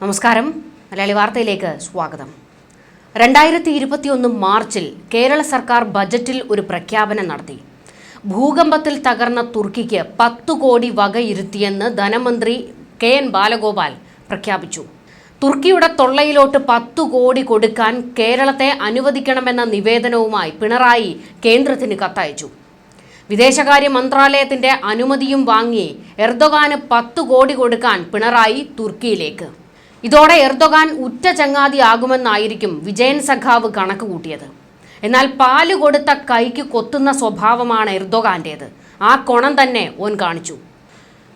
നമസ്കാരം. മലയാളി വാർത്തയിലേക്ക് സ്വാഗതം. രണ്ടായിരത്തി ഇരുപത്തിയൊന്ന് മാർച്ചിൽ കേരള സർക്കാർ ബജറ്റിൽ ഒരു പ്രഖ്യാപനം നടത്തി. ഭൂകമ്പത്തിൽ തകർന്ന തുർക്കിക്ക് പത്തു കോടി വകയിരുത്തിയെന്ന് ധനമന്ത്രി കെ എൻ ബാലഗോപാൽ പ്രഖ്യാപിച്ചു. തുർക്കിയുടെ തൊള്ളയിലോട്ട് പത്തു കോടി കൊടുക്കാൻ കേരളത്തെ അനുവദിക്കണമെന്ന നിവേദനവുമായി പിണറായി കേന്ദ്രത്തിന് കത്തയച്ചു. വിദേശകാര്യ മന്ത്രാലയത്തിന്റെ അനുമതിയും വാങ്ങി എർദോഗാന് പത്തു കോടി കൊടുക്കാൻ പിണറായി തുർക്കിയിലേക്ക്. ഇതോടെ എർദോഗാൻ ഉറ്റ ചങ്ങാതിയാകുമെന്നായിരിക്കും വിജയൻ സഖാവ് കണക്ക് കൂട്ടിയത്. എന്നാൽ പാൽ കൊടുത്ത കൈക്ക് കൊത്തുന്ന സ്വഭാവമാണ് എർദോഗാന്റേത്. ആ കൊണം തന്നെ ഓൻ കാണിച്ചു.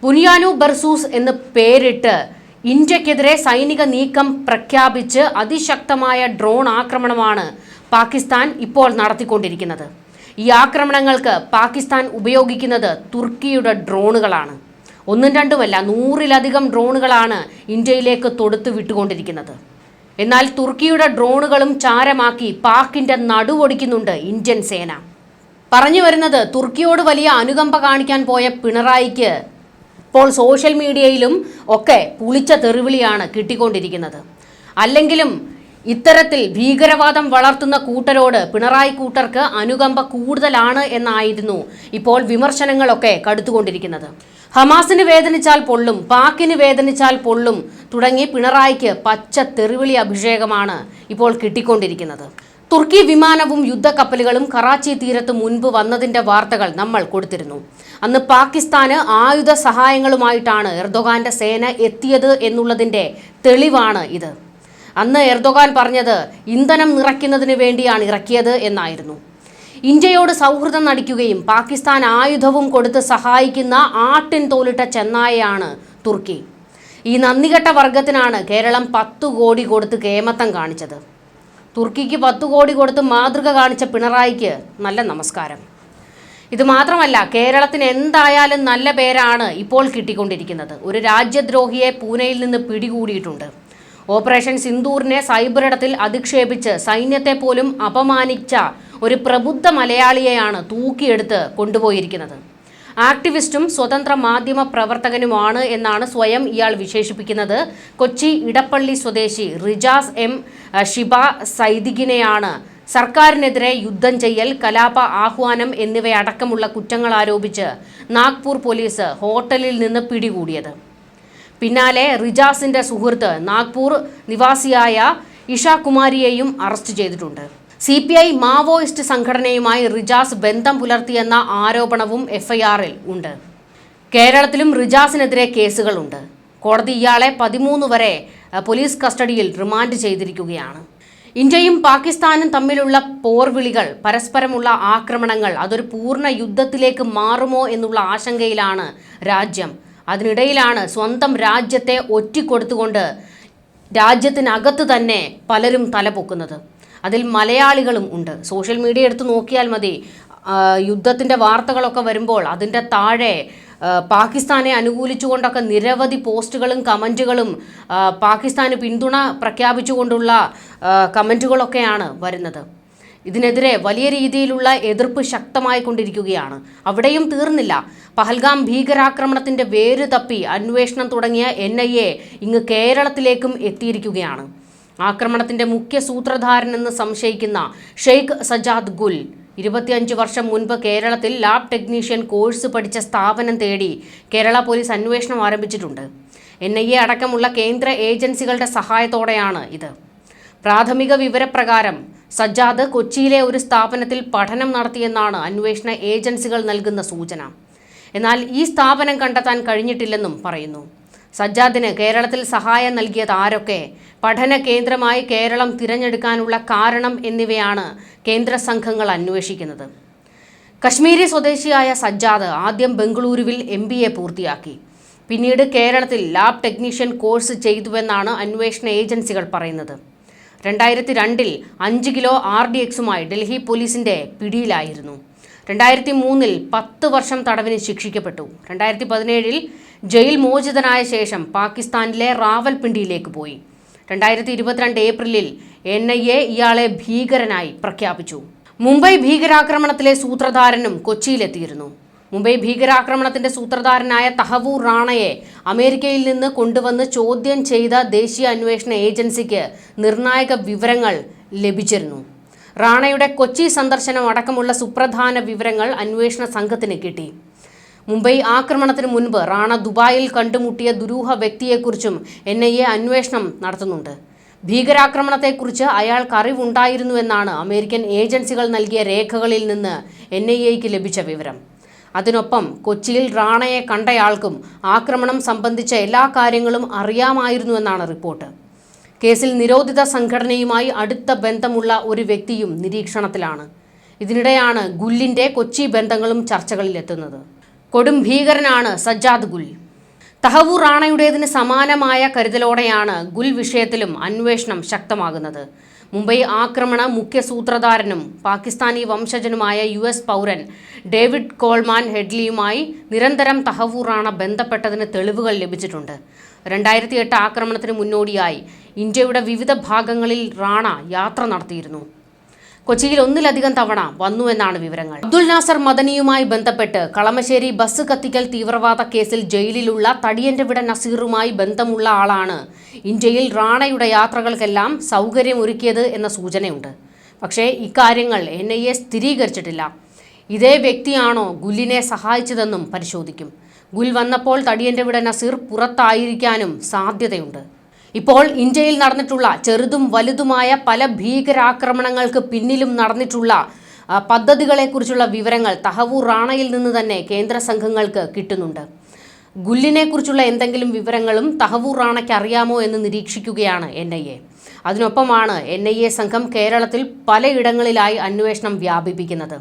പുനിയാനു ബർസൂസ് എന്ന് പേരിട്ട് ഇന്ത്യക്കെതിരെ സൈനിക നീക്കം പ്രഖ്യാപിച്ച് അതിശക്തമായ ഡ്രോൺ ആക്രമണമാണ് പാകിസ്ഥാൻ ഇപ്പോൾ നടത്തിക്കൊണ്ടിരിക്കുന്നത്. ഈ ആക്രമണങ്ങൾക്ക് പാകിസ്ഥാൻ ഉപയോഗിക്കുന്നത് തുർക്കിയുടെ ഡ്രോണുകളാണ്. ഒന്നും രണ്ടുമല്ല നൂറിലധികം ഡ്രോണുകളാണ് ഇന്ത്യയിലേക്ക് തൊടുത്തു വിട്ടുകൊണ്ടിരിക്കുന്നത്. എന്നാൽ തുർക്കിയുടെ ഡ്രോണുകളും ചാരമാക്കി പാക്കിന്റെ നടുവൊടിക്കുന്നുണ്ട് ഇന്ത്യൻ സേന. പറഞ്ഞു വരുന്നത് തുർക്കിയോട് വലിയ അനുകമ്പ കാണിക്കാൻ പോയ പിണറായിക്ക് ഇപ്പോൾ സോഷ്യൽ മീഡിയയിലും ഒക്കെ പുളിച്ച തെറിവിളിയാണ് കിട്ടിക്കൊണ്ടിരിക്കുന്നത്. അല്ലെങ്കിലും ഇത്തരത്തിൽ ഭീകരവാദം വളർത്തുന്ന കൂട്ടരോട് പിണറായി കൂട്ടർക്ക് അനുകമ്പ കൂടുതലാണ് എന്നായിരുന്നു ഇപ്പോൾ വിമർശനങ്ങളൊക്കെ കടുത്തുകൊണ്ടിരിക്കുന്നത്. ഹമാസിന് വേദനിച്ചാൽ പൊള്ളും പാക്കിന് വേദനിച്ചാൽ പൊള്ളും തുടങ്ങി പിണറായിക്ക് പച്ച തെറിവിളി അഭിഷേകമാണ് ഇപ്പോൾ കിട്ടിക്കൊണ്ടിരിക്കുന്നത്. തുർക്കി വിമാനവും യുദ്ധക്കപ്പലുകളും കറാച്ചി തീരത്ത് മുൻപ് വന്നതിന്റെ വാർത്തകൾ നമ്മൾ കൊടുത്തിരുന്നു. അന്ന് പാകിസ്ഥാന് ആയുധ സഹായങ്ങളുമായിട്ടാണ് എർദോഗാന്റെ സേന എത്തിയത് എന്നുള്ളതിന്റെ തെളിവാണ് ഇത്. അന്ന് എർദോഗാൻ പറഞ്ഞത് ഇന്ധനം നിറയ്ക്കുന്നതിന് വേണ്ടിയാണ് ഇറക്കിയത് എന്നായിരുന്നു. ഇന്ത്യയോട് സൗഹൃദം നടിക്കുകയും പാകിസ്ഥാൻ ആയുധവും കൊടുത്ത് സഹായിക്കുന്ന ആട്ടിൻ തോലിട്ട ചെന്നായയാണ് തുർക്കി. ഈ നന്ദികെട്ട വർഗത്തിനാണ് കേരളം പത്തു കോടി കൊടുത്ത് കേമത്തം കാണിച്ചത്. തുർക്കിക്ക് പത്തു കോടി കൊടുത്ത് മാതൃക കാണിച്ച പിണറായിക്ക് നല്ല നമസ്കാരം. ഇത് മാത്രമല്ല കേരളത്തിന് എന്തായാലും നല്ല പേരാണ് ഇപ്പോൾ കിട്ടിക്കൊണ്ടിരിക്കുന്നത്. ഒരു രാജ്യദ്രോഹിയെ പൂനെയിൽ നിന്ന് പിടികൂടിയിട്ടുണ്ട്. ഓപ്പറേഷൻ സിന്ദൂറിനെ സൈബറിടത്തിൽ അധിക്ഷേപിച്ച് സൈന്യത്തെ പോലും അപമാനിച്ച ഒരു പ്രബുദ്ധ മലയാളിയെയാണ് തൂക്കിയെടുത്ത് കൊണ്ടുപോയിരിക്കുന്നത്. ആക്ടിവിസ്റ്റും സ്വതന്ത്ര മാധ്യമ പ്രവർത്തകനുമാണ് എന്നാണ് സ്വയം ഇയാൾ വിശേഷിപ്പിക്കുന്നത്. കൊച്ചി ഇടപ്പള്ളി സ്വദേശി റിജാസ് എം ഷിബ സൈദിഖിനെയാണ് സർക്കാരിനെതിരെ യുദ്ധം ചെയ്യൽ കലാപ ആഹ്വാനം എന്നിവയടക്കമുള്ള കുറ്റങ്ങൾ ആരോപിച്ച് നാഗ്പൂർ പോലീസ് ഹോട്ടലിൽ നിന്ന് പിടികൂടിയത്. പിന്നാലെ റിജാസിന്റെ സുഹൃത്ത് നാഗ്പൂർ നിവാസിയായ ഇഷാകുമാരിയെയും അറസ്റ്റ് ചെയ്തിട്ടുണ്ട്. സി പി ഐ മാവോയിസ്റ്റ് സംഘടനയുമായി റിജാസ് ബന്ധം പുലർത്തിയെന്ന ആരോപണവും എഫ്ഐആറിൽ ഉണ്ട്. കേരളത്തിലും റിജാസിനെതിരെ കേസുകളുണ്ട്. കോടതി ഇയാളെ പതിമൂന്ന് വരെ പോലീസ് കസ്റ്റഡിയിൽ റിമാൻഡ് ചെയ്തിരിക്കുകയാണ്. ഇന്ത്യയും പാകിസ്ഥാനും തമ്മിലുള്ള പോർവിളികൾ പരസ്പരമുള്ള ആക്രമണങ്ങൾ അതൊരു പൂർണ യുദ്ധത്തിലേക്ക് മാറുമോ എന്നുള്ള ആശങ്കയിലാണ് രാജ്യം. അതിനിടയിലാണ് സ്വന്തം രാജ്യത്തെ ഒറ്റിക്കൊടുത്തുകൊണ്ട് രാജ്യത്തിനകത്ത് തന്നെ പലരും തലപൊക്കുന്നത്. അതിൽ മലയാളികളും ഉണ്ട്. സോഷ്യൽ മീഡിയ എടുത്ത് നോക്കിയാൽ മതി. യുദ്ധത്തിന്റെ വാർത്തകളൊക്കെ വരുമ്പോൾ അതിന്റെ താഴെ പാകിസ്ഥാനെ അനുകൂലിച്ചുകൊണ്ടൊക്കെ നിരവധി പോസ്റ്റുകളും കമന്റുകളും പാകിസ്ഥാന് പിന്തുണ പ്രഖ്യാപിച്ചുകൊണ്ടുള്ള കമന്റുകളൊക്കെയാണ് വരുന്നത്. ഇതിനെതിരെ വലിയ രീതിയിലുള്ള എതിർപ്പ് ശക്തമായി കൊണ്ടിരിക്കുകയാണ്. അവിടെയും തീർന്നില്ല. പഹൽഗാം ഭീകരാക്രമണത്തിന്റെ വേര് തപ്പി അന്വേഷണം തുടങ്ങിയ എൻ ഐ എ ഇങ്ങ് കേരളത്തിലേക്കും എത്തിയിരിക്കുകയാണ്. ആക്രമണത്തിന്റെ മുഖ്യ സൂത്രധാരനെന്ന് സംശയിക്കുന്ന ഷെയ്ഖ് സജാദ് ഗുൽ. ഇരുപത്തിയഞ്ച് വർഷം മുൻപ് കേരളത്തിൽ ലാബ് ടെക്നീഷ്യൻ കോഴ്സ് പഠിച്ച സ്ഥാപനം തേടി കേരള പോലീസ് അന്വേഷണം ആരംഭിച്ചിട്ടുണ്ട്. എൻ ഐ എ അടക്കമുള്ള കേന്ദ്ര ഏജൻസികളുടെ സഹായത്തോടെയാണ് ഇത്. പ്രാഥമിക വിവരപ്രകാരം സജ്ജാദ് കൊച്ചിയിലെ ഒരു സ്ഥാപനത്തിൽ പഠനം നടത്തിയെന്നാണ് അന്വേഷണ ഏജൻസികൾ നൽകുന്ന സൂചന. എന്നാൽ ഈ സ്ഥാപനം കണ്ടെത്താൻ കഴിഞ്ഞിട്ടില്ലെന്നും പറയുന്നു. സജ്ജാദിന് കേരളത്തിൽ സഹായം നൽകിയത് ആരൊക്കെ? പഠന കേന്ദ്രമായി കേരളം തിരഞ്ഞെടുക്കാനുള്ള കാരണം എന്നിവയാണ് കേന്ദ്ര സംഘങ്ങൾ അന്വേഷിക്കുന്നത്. കശ്മീരി സ്വദേശിയായ സജ്ജാദ് ആദ്യം ബംഗളൂരുവിൽ എം ബി എ പൂർത്തിയാക്കി. പിന്നീട് കേരളത്തിൽ ലാബ് ടെക്നീഷ്യൻ കോഴ്സ് ചെയ്തുവെന്നാണ് അന്വേഷണ ഏജൻസികൾ പറയുന്നത്. രണ്ടായിരത്തി രണ്ടിൽ അഞ്ച് കിലോ ആർ ഡി എക്സുമായി ഡൽഹി പോലീസിന്റെ പിടിയിലായിരുന്നു. രണ്ടായിരത്തി മൂന്നിൽ പത്ത് വർഷം തടവിന് ശിക്ഷിക്കപ്പെട്ടു. രണ്ടായിരത്തി പതിനേഴിൽ ജയിൽ മോചിതനായ ശേഷം പാകിസ്ഥാനിലെ റാവൽപിണ്ടിയിലേക്ക് പോയി. രണ്ടായിരത്തി ഇരുപത്തിരണ്ട് ഏപ്രിലിൽ എൻ ഐ എ ഇയാളെ ഭീകരനായി പ്രഖ്യാപിച്ചു. മുംബൈ ഭീകരാക്രമണത്തിലെ സൂത്രധാരനും കൊച്ചിയിലെത്തിയിരുന്നു. മുംബൈ ഭീകരാക്രമണത്തിന്റെ സൂത്രധാരനായ തഹവൂർ റാണയെ അമേരിക്കയിൽ നിന്ന് കൊണ്ടുവന്ന് ചോദ്യം ചെയ്ത ദേശീയ അന്വേഷണ ഏജൻസിക്ക് നിർണായക വിവരങ്ങൾ ലഭിച്ചിരുന്നു. റാണയുടെ കൊച്ചി സന്ദർശനം അടക്കമുള്ള സുപ്രധാന വിവരങ്ങൾ അന്വേഷണ സംഘത്തിന് കിട്ടി. മുംബൈ ആക്രമണത്തിന് മുൻപ് റാണ ദുബായിൽ കണ്ടുമുട്ടിയ ദുരൂഹ വ്യക്തിയെക്കുറിച്ചും എൻ ഐ എ അന്വേഷണം നടത്തുന്നുണ്ട്. ഭീകരാക്രമണത്തെക്കുറിച്ച് അയാൾക്ക് അറിവുണ്ടായിരുന്നുവെന്നാണ് അമേരിക്കൻ ഏജൻസികൾ നൽകിയ രേഖകളിൽ നിന്ന് എൻ ഐ എക്ക് ലഭിച്ച വിവരം. അതിനൊപ്പം കൊച്ചിയിൽ റാണയെ കണ്ടയാൾക്കും ആക്രമണം സംബന്ധിച്ച എല്ലാ കാര്യങ്ങളും അറിയാമായിരുന്നുവെന്നാണ് റിപ്പോർട്ട്. കേസിൽ നിരോധിത സംഘടനയുമായി അടുത്ത ബന്ധമുള്ള ഒരു വ്യക്തിയും നിരീക്ഷണത്തിലാണ്. ഇതിനിടെയാണ് ഗുല്ലിന്റെ കൊച്ചി ബന്ധങ്ങളും ചർച്ചകളിലെത്തുന്നത്. കൊടും ഭീകരനാണ് സജ്ജാദ് ഗുൽ. തഹവൂർ റാണയുടേതിന് സമാനമായ കരുതലോടെയാണ് ഗുൽ വിഷയത്തിലും അന്വേഷണം ശക്തമാകുന്നത്. മുംബൈ ആക്രമണ മുഖ്യ സൂത്രധാരനും പാകിസ്ഥാനി വംശജനുമായ യു എസ് പൗരൻ ഡേവിഡ് കോൾമാൻ ഹെഡ്ലിയുമായി നിരന്തരം തഹവൂർ റാണ ബന്ധപ്പെട്ടതിന് തെളിവുകൾ ലഭിച്ചിട്ടുണ്ട്. രണ്ടായിരത്തി എട്ട് ആക്രമണത്തിന് മുന്നോടിയായി ഇന്ത്യയുടെ വിവിധ ഭാഗങ്ങളിൽ റാണ യാത്ര നടത്തിയിരുന്നു. കൊച്ചിയിൽ ഒന്നിലധികം തവണ വന്നു എന്നാണ് വിവരങ്ങൾ. അബ്ദുൽ നാസർ മദനിയുമായി ബന്ധപ്പെട്ട് കളമശ്ശേരി ബസ് കത്തിക്കൽ തീവ്രവാദ കേസിൽ ജയിലിലുള്ള തടിയന്റെ വിട നസീറുമായി ബന്ധമുള്ള ആളാണ് ഇന്ത്യയിൽ റാണയുടെ യാത്രകൾക്കെല്ലാം സൗകര്യമൊരുക്കിയത് എന്ന സൂചനയുണ്ട്. പക്ഷേ ഇക്കാര്യങ്ങൾ എൻ ഐ എ സ്ഥിരീകരിച്ചിട്ടില്ല. ഇതേ വ്യക്തിയാണോ ഗുല്ലിനെ സഹായിച്ചതെന്നും പരിശോധിക്കും. ഗുൽ വന്നപ്പോൾ തടിയന്റെ വിട നസീർ പുറത്തായിരിക്കാനും സാധ്യതയുണ്ട്. ഇപ്പോൾ ഇന്ത്യയിൽ നടന്നിട്ടുള്ള ചെറുതും വലുതുമായ പല ഭീകരാക്രമണങ്ങൾക്ക് പിന്നിലും നടന്നിട്ടുള്ള പദ്ധതികളെ പദ്ധതികളെക്കുറിച്ചുള്ള വിവരങ്ങൾ തഹവൂർ റാണയിൽ നിന്ന് തന്നെ കേന്ദ്ര സംഘങ്ങൾക്ക് കിട്ടുന്നുണ്ട്. ഗുല്ലിനെക്കുറിച്ചുള്ള എന്തെങ്കിലും വിവരങ്ങളും തഹവൂർ റാണയ്ക്ക് അറിയാമോ എന്ന് നിരീക്ഷിക്കുകയാണ് എൻ ഐ എ. അതിനൊപ്പമാണ് എൻ ഐ എ സംഘം കേരളത്തിൽ പലയിടങ്ങളിലായി അന്വേഷണം വ്യാപിപ്പിക്കുന്നത്.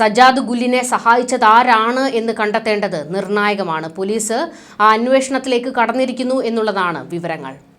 സജ്ജാദ് ഗുല്ലിനെ സഹായിച്ചത് ആരാണ് എന്ന് കണ്ടെത്തേണ്ടത് നിർണായകമാണ്. പോലീസ് ആ അന്വേഷണത്തിലേക്ക് കടന്നിരിക്കുന്നു എന്നുള്ളതാണ് വിവരങ്ങൾ.